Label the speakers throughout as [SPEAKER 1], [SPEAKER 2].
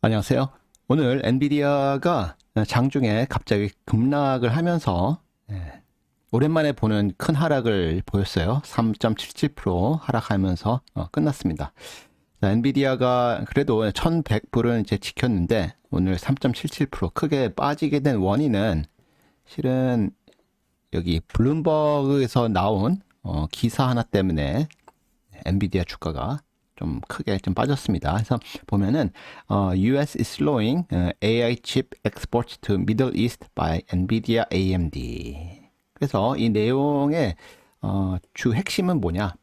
[SPEAKER 1] 안녕하세요. 오늘 엔비디아가 장중에 갑자기 급락을 하면서 예, 오랜만에 보는 큰 하락을 보였어요. 3.77% 하락하면서 어, 끝났습니다. 자, 엔비디아가 그래도 1100불은 이제 지켰는데 오늘 3.77% 크게 빠지게 된 원인은 실은 여기 블룸버그에서 나온 어, 기사 하나 때문에 엔비디아 주가가 좀 크게 좀 빠졌습니다. 그래서 보면은 어, U.S. is slowing 어, AI chip exports to Middle East by Nvidia AMD. 그래서 이 내용의 어, 주 핵심은 뭐냐?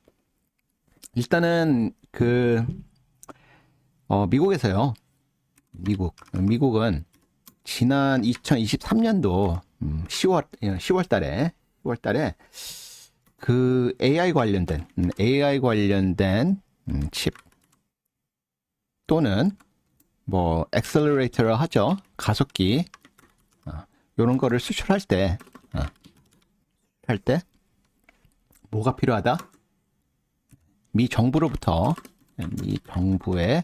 [SPEAKER 1] 일단은 그 어, 미국에서요. 미국 미국은 지난 2023년도 10월 10월 달에 10월 달에 그 AI 관련된 음, AI 관련된 음, 칩 또는 뭐 엑셀러레이터를 하죠 가속기 어, 이런 거를 수출할 때 어, 할때 뭐가 필요하다? 미 정부로부터 미 정부의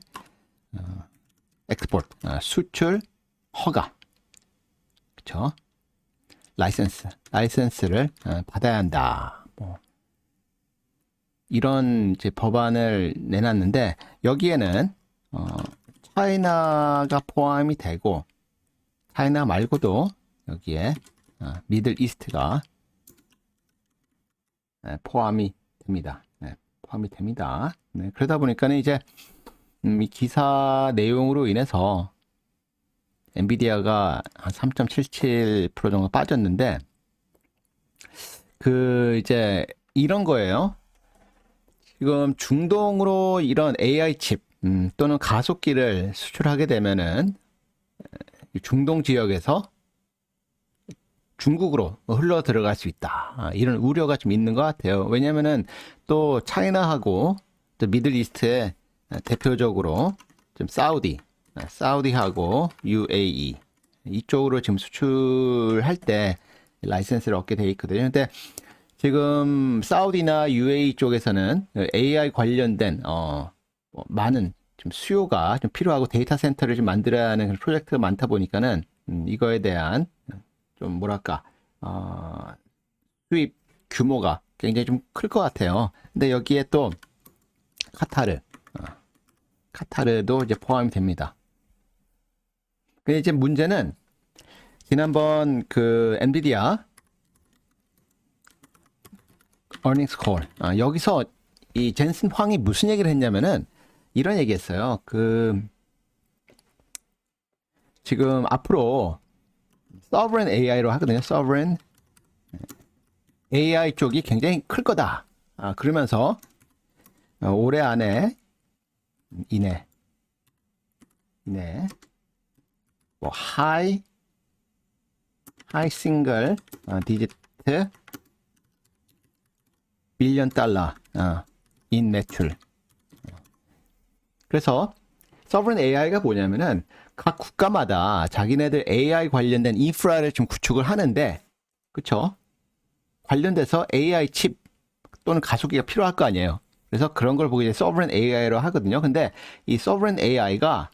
[SPEAKER 1] 어, 엑스포트 어, 수출 허가 그쵸? 라이센스 라이센스를 어, 받아야 한다. 뭐 이런 이제 법안을 내놨는데 여기에는 어, 차이나가 포함이 되고 차이나 말고도 여기에 어, 미들 이스트가 네, 포함이 됩니다. 네, 포함이 됩니다. 네, 그러다 보니까는 이제 음, 이 기사 내용으로 인해서 엔비디아가 한 3.77% 정도 빠졌는데 그 이제 이런 거예요. 지금 중동으로 이런 AI 칩 음, 또는 가속기를 수출하게 되면은 이 중동 지역에서 중국으로 흘러 들어갈 수 있다. 아, 이런 우려가 좀 있는 것 같아요. 왜냐면은 또 차이나하고 또 미들 이스트에 대표적으로 좀 사우디, 아, 사우디하고 UAE 이쪽으로 지금 수출할 때 라이센스를 얻게 돼 있거든요. 근데 지금 사우디나 UAE 쪽에서는 AI 관련된 어, 뭐 많은 좀 수요가 좀 필요하고 데이터 센터를 좀 만들어야 하는 프로젝트가 많다 보니까는 음, 이거에 대한 좀 뭐랄까 어, 수입 규모가 굉장히 좀 클 것 같아요. 근데 여기에 또 카타르, 어, 카타르도 이제 포함이 됩니다. 근데 이제 문제는 지난번 그 엔비디아 earnings call 아, 여기서 이 젠슨 황이 무슨 얘기를 했냐면은 이런 얘기했어요. 그 지금 앞으로 sovereign AI로 하거든요. sovereign AI 쪽이 굉장히 클 거다. 아, 그러면서 어, 올해 안에 이내 이내 뭐 하이 하이 싱글 어, 디지트 빌리언 달러 어, 인 매출. 그래서 서브린 AI가 뭐냐면은 각 국가마다 자기네들 AI 관련된 인프라를 좀 구축을 하는데 그쵸? 관련돼서 AI 칩 또는 가속기가 필요할 거 아니에요. 그래서 그런 걸 보고 이제 서브린 AI로 하거든요. 근데 이 서브린 AI가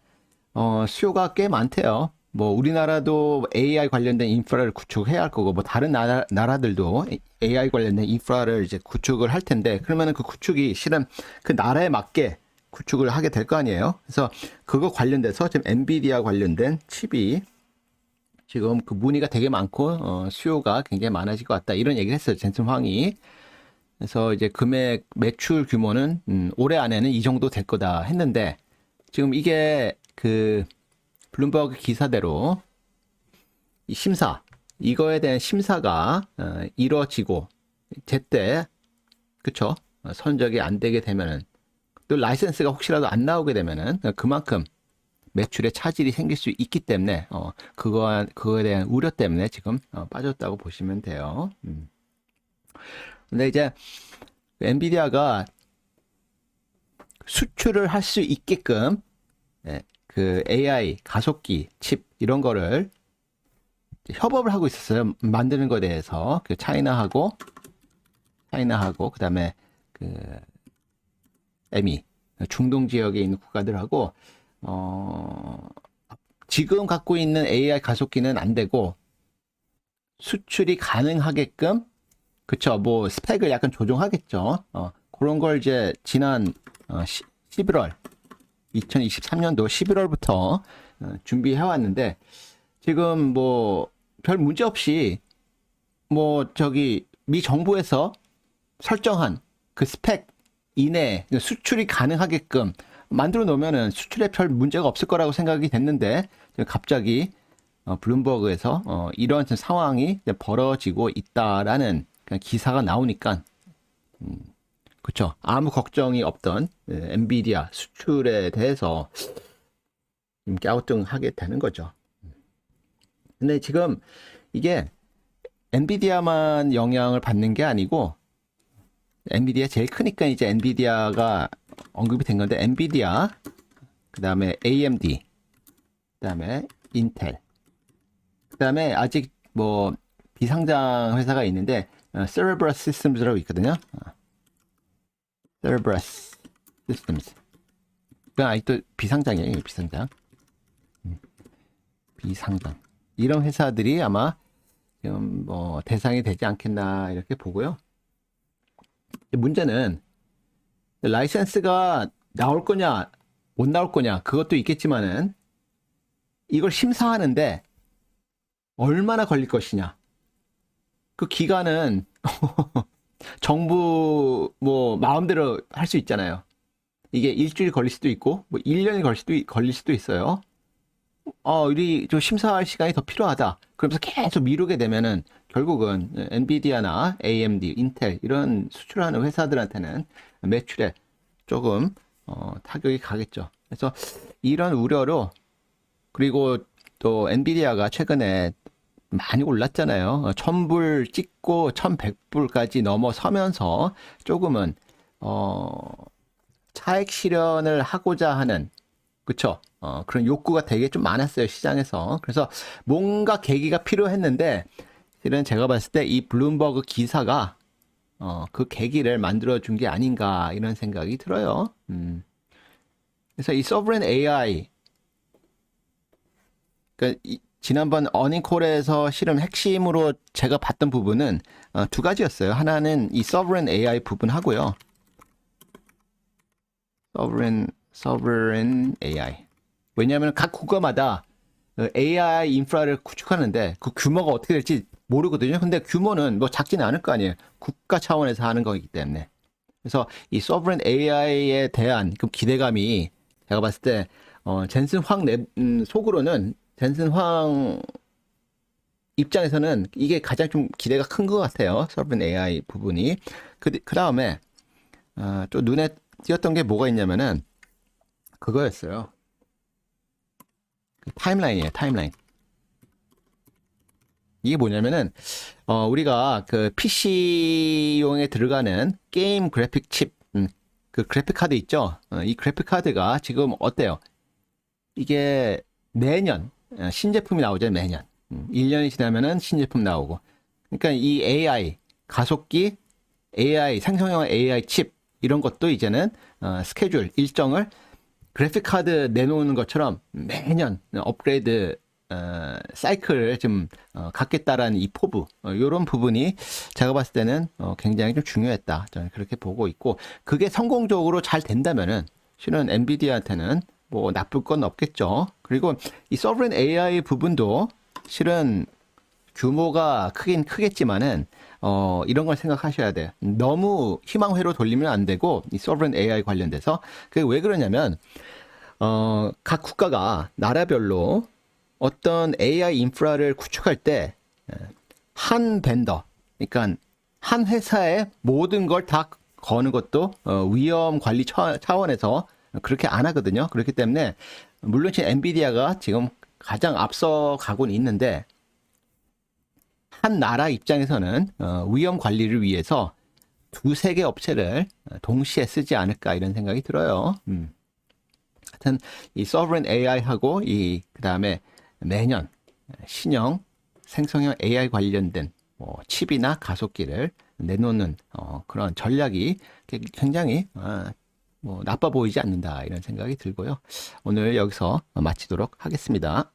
[SPEAKER 1] 어, 수요가 꽤 많대요 뭐 우리나라도 AI 관련된 인프라를 구축해야 할 거고 뭐 다른 나라, 나라들도 AI 관련된 인프라를 이제 구축을 할 텐데 그러면은 그 구축이 실은 그 나라에 맞게 구축을 하게 될 거 아니에요. 그래서 그거 관련돼서 지금 엔비디아 관련된 칩이 지금 그 문의가 되게 많고 어, 수요가 굉장히 많아질 것 같다 이런 얘기를 했어요. 젠슨 황이. 그래서 이제 금액 매출 규모는 음, 올해 안에는 이 정도 될 거다 했는데 지금 이게 그 블룸버그 기사대로 이 심사 이거에 대한 심사가 어, 이루어지고 제때 그쵸 어, 선적이 안 되게 되면은 또 라이센스가 혹시라도 안 나오게 되면은 그만큼 매출에 차질이 생길 수 있기 때문에 어 그거 그거에 대한 우려 때문에 지금 어, 빠졌다고 보시면 돼요. 음. 근데 이제 엔비디아가 수출을 할 수 있게끔 네, 그 AI 가속기 칩 이런 거를 협업을 하고 있었어요. 만드는 거에 대해서 그 차이나하고 차이나하고 그다음에 그 에미 중동 지역에 있는 국가들하고 어 지금 갖고 있는 AI 가속기는 안 되고 수출이 가능하게끔 그쵸 뭐 스펙을 약간 조정하겠죠. 어, 그런 걸 이제 지난 어, 11월 2023년도 11월부터 어, 준비해 왔는데 지금 뭐 별 문제 없이 뭐 저기 미 정부에서 설정한 그 스펙 이내 수출이 가능하게끔 만들어 놓으면은 수출에 별 문제가 없을 거라고 생각이 됐는데 갑자기 어, 블룸버그에서 어, 이런 상황이 벌어지고 있다라는 기사가 나오니까 음, 그렇죠 아무 걱정이 없던 예, 엔비디아 수출에 대해서 좀 갸우뚱하게 되는 거죠. 근데 지금 이게 엔비디아만 영향을 받는 게 아니고 엔비디아 제일 크니까 이제 엔비디아가 언급이 된 건데 엔비디아 그다음에 AMD 그다음에 인텔 그다음에 아직 뭐 비상장 회사가 있는데 어, Cerebrus Systems라고 있거든요. 어. Cerebrus Systems. 그 아직도 비상장이에요, 비상장. 음. 비상장. 이런 회사들이 아마 지금 뭐 대상이 되지 않겠나 이렇게 보고요. 문제는 라이센스가 나올 거냐 못 나올 거냐 그것도 있겠지만은 이걸 심사하는데 얼마나 걸릴 것이냐 그 기간은 정부 뭐 마음대로 할 수 있잖아요. 이게 일주일 걸릴 수도 있고 뭐 1년이 걸릴 수도, 걸릴 수도 있어요. 어, 우리 좀 심사할 시간이 더 필요하다. 그러면서 계속 미루게 되면은 결국은 엔비디아나 AMD, 인텔 이런 수출하는 회사들한테는 매출에 조금 어, 타격이 가겠죠. 그래서 이런 우려로 그리고 또 엔비디아가 최근에 많이 올랐잖아요. 1000불 찍고 1100불까지 넘어서면서 조금은 어 차액 실현을 하고자 하는 그쵸? 어, 그런 욕구가 되게 좀 많았어요, 시장에서. 그래서 뭔가 계기가 필요했는데, 실은 제가 봤을 때 이 블룸버그 기사가, 어, 그 계기를 만들어 준 게 아닌가, 이런 생각이 들어요. 음. 그래서 이 서브렌 AI, 그 지난번 어닝콜에서 실은 핵심으로 제가 봤던 부분은 어, 두 가지였어요. 하나는 이 서브렌 AI 부분 하고요. 서브렌 sovereign AI. 왜냐하면 각 국가마다 AI 인프라를 구축하는데 그 규모가 어떻게 될지 모르거든요. 근데 규모는 뭐 작지는 않을 거 아니에요. 국가 차원에서 하는 거기 때문에. 그래서 이 sovereign AI에 대한 그 기대감이 제가 봤을 때 어, 젠슨 황 내, 음, 속으로는 젠슨 황 입장에서는 이게 가장 좀 기대가 큰 것 같아요. sovereign AI 부분이. 그, 그 다음에 어, 또 눈에 띄었던 게 뭐가 있냐면은 그거였어요. 타임라인이에요, 타임라인. 이게 뭐냐면은, 어, 우리가 그 PC용에 들어가는 게임 그래픽 칩, 음, 그 그래픽 카드 있죠? 어, 이 그래픽 카드가 지금 어때요? 이게 매년, 어, 신제품이 나오죠, 매년. 음, 1년이 지나면은 신제품 나오고. 그러니까 이 AI, 가속기, AI, 생성형 AI 칩, 이런 것도 이제는, 어, 스케줄, 일정을 그래픽 카드 내놓는 것처럼 매년 업그레이드 어, 사이클을 좀 어, 갖겠다라는 이 포부 어, 이런 부분이 제가 봤을 때는 어, 굉장히 좀 중요했다 저는 그렇게 보고 있고 그게 성공적으로 잘 된다면은 실은 엔비디아한테는 뭐 나쁠 건 없겠죠 그리고 이 서브렌 AI 부분도 실은 규모가 크긴 크겠지만은 어, 이런 걸 생각하셔야 돼요. 너무 희망회로 돌리면 안 되고, 이 sovereign AI 관련돼서. 그게 왜 그러냐면, 어, 각 국가가 나라별로 어떤 AI 인프라를 구축할 때, 한 벤더, 그러니까 한 회사의 모든 걸 다 거는 것도 어, 위험 관리 차원에서 그렇게 안 하거든요. 그렇기 때문에, 물론 지금 엔비디아가 지금 가장 앞서 가고는 있는데, 한 나라 입장에서는 어, 위험 관리를 위해서 두세 개 업체를 동시에 쓰지 않을까 이런 생각이 들어요. 음. 하여튼 이 sovereign AI하고 이 그다음에 매년 신형 생성형 AI 관련된 뭐 칩이나 가속기를 내놓는 어, 그런 전략이 굉장히 어, 뭐 나빠 보이지 않는다 이런 생각이 들고요. 오늘 여기서 마치도록 하겠습니다.